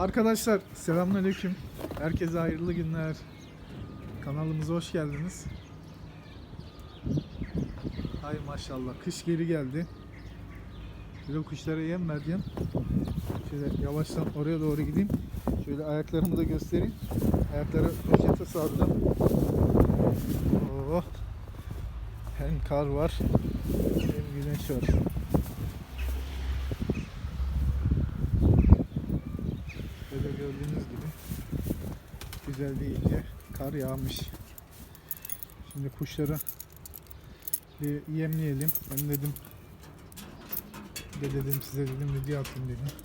Arkadaşlar selamünaleyküm. Herkese hayırlı günler. Kanalımıza hoş geldiniz. Hay maşallah kış geri geldi. Şöyle kuşlara yem vereceğim. Şöyle yavaştan oraya doğru gideyim. Şöyle ayaklarımı da göstereyim. Ayakları poşete sardım. Oh. Hem kar var hem güneş var. Böyle gördüğünüz gibi güzel bir ince kar yağmış. Şimdi kuşları bir yemleyelim. Ben dedim de dedim size dedim video atayım dedim.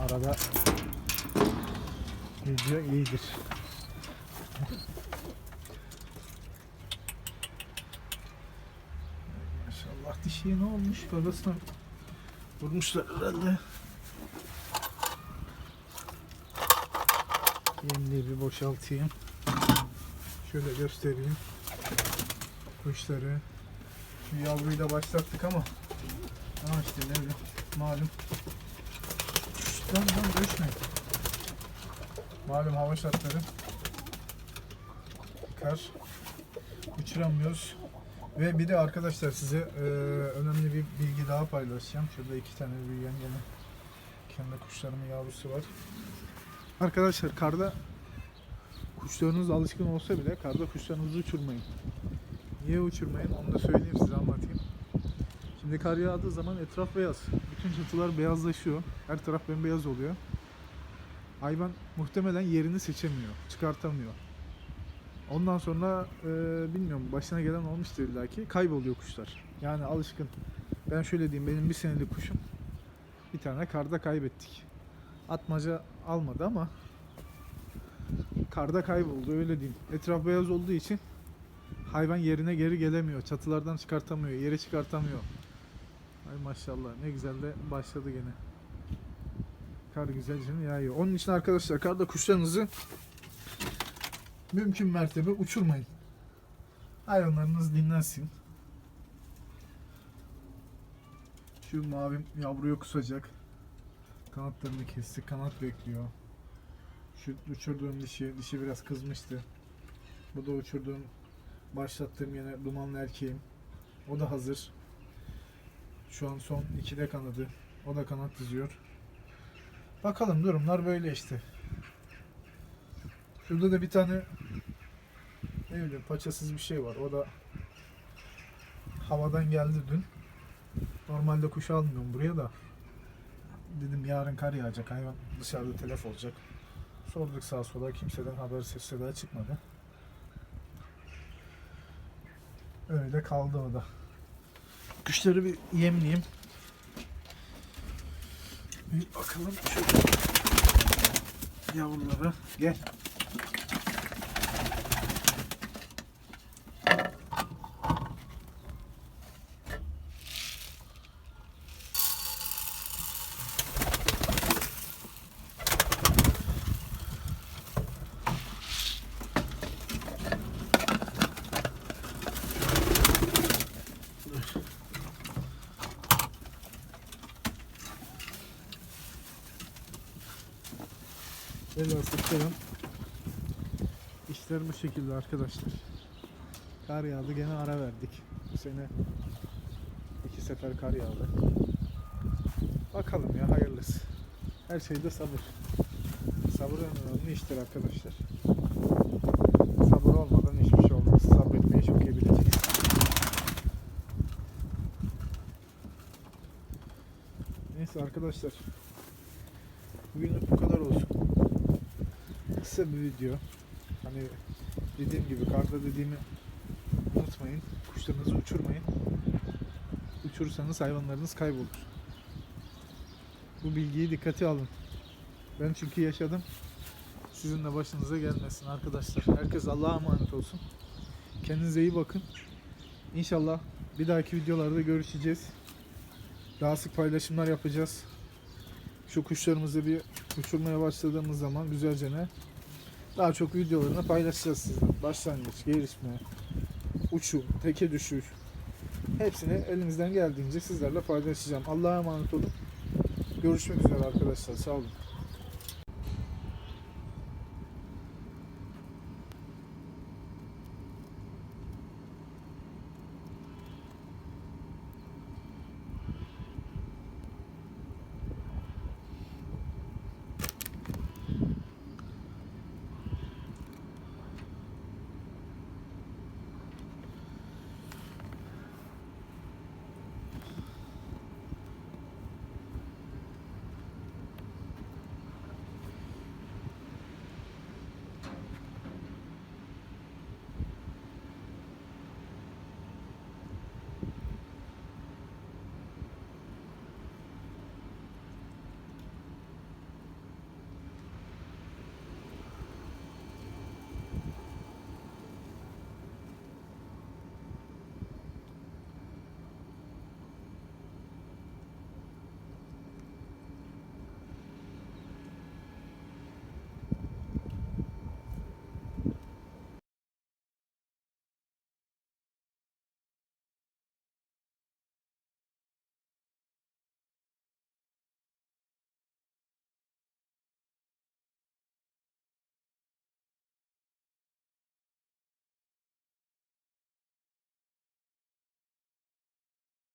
Arada video iyidir. Maşallah dişiye ne olmuş? Babasına vurmuşlar herhalde. Yemliği bir boşaltayım. Şöyle göstereyim. Kuşları. Şu yavruyu da başlattık ama ama işte ne bileyim malum. Lan lan düşme. Malum hava şartları. Kar. Uçuramıyoruz. Ve bir de arkadaşlar size e, önemli bir bilgi daha paylaşacağım. Şurada iki tane büyüyen gene kendi kuşlarımın yavrusu var. Arkadaşlar karda kuşlarınız alışkın olsa bile karda kuşlarınızı uçurmayın. Niye uçurmayın onu da söyleyeyim size anlatayım. Şimdi kar yağdığı zaman etraf beyaz. Bütün çatılar beyazlaşıyor. Her taraf bembeyaz oluyor. Hayvan muhtemelen yerini seçemiyor. Çıkartamıyor. Ondan sonra e, bilmiyorum başına gelen olmuştur illa ki kayboluyor kuşlar. Yani alışkın. Ben şöyle diyeyim benim bir senelik kuşum bir tane karda kaybettik. Atmaca almadı ama karda kayboldu öyle diyeyim. Etraf beyaz olduğu için hayvan yerine geri gelemiyor. Çatılardan çıkartamıyor, yere çıkartamıyor. Ay maşallah ne güzel de başladı gene. Kar güzelce yağıyor. Onun için arkadaşlar karda kuşlarınızı mümkün mertebe uçurmayın. Hayvanlarınız dinlensin. Şu mavi yavruyu kusacak. Kanatlarını kesti. Kanat bekliyor. Şu uçurduğum dişi, dişi biraz kızmıştı. Bu da uçurduğum, başlattığım yine dumanlı erkeğim. O da hazır. Şu an son ikide kanadı. O da kanat diziyor. Bakalım durumlar böyle işte. Şurada da bir tane ne bileyim paçasız bir şey var. O da havadan geldi dün. Normalde kuş almıyorum buraya da. Dedim yarın kar yağacak. Hayvan dışarıda telef olacak. Sorduk sağa sola. Kimseden haber ses seda çıkmadı. Öyle kaldı o da. Kuşları bir yemleyeyim. Bir bakalım şöyle yavrulara. Gel. Kelam. İşler bu şekilde arkadaşlar. Kar yağdı gene ara verdik. Bu sene iki sefer kar yağdı. Bakalım ya hayırlısı. Her şeyde sabır. Sabır önemli iştir arkadaşlar. Sabır olmadan hiçbir şey olmaz. Sabretmeyi çok iyi bileceksin. Neyse arkadaşlar. Bugünlük bu kadar olsun kısa bir video. Hani dediğim gibi karda dediğimi unutmayın. Kuşlarınızı uçurmayın. Uçurursanız hayvanlarınız kaybolur. Bu bilgiyi dikkate alın. Ben çünkü yaşadım. Sizin de başınıza gelmesin arkadaşlar. Herkes Allah'a emanet olsun. Kendinize iyi bakın. İnşallah bir dahaki videolarda görüşeceğiz. Daha sık paylaşımlar yapacağız. Şu kuşlarımızı bir uçurmaya başladığımız zaman güzelce ne daha çok videolarını paylaşacağız sizden. Başlangıç, gelişme, uçum, teke düşüş. Hepsini elimizden geldiğince sizlerle paylaşacağım. Allah'a emanet olun. Görüşmek üzere arkadaşlar. Sağ olun.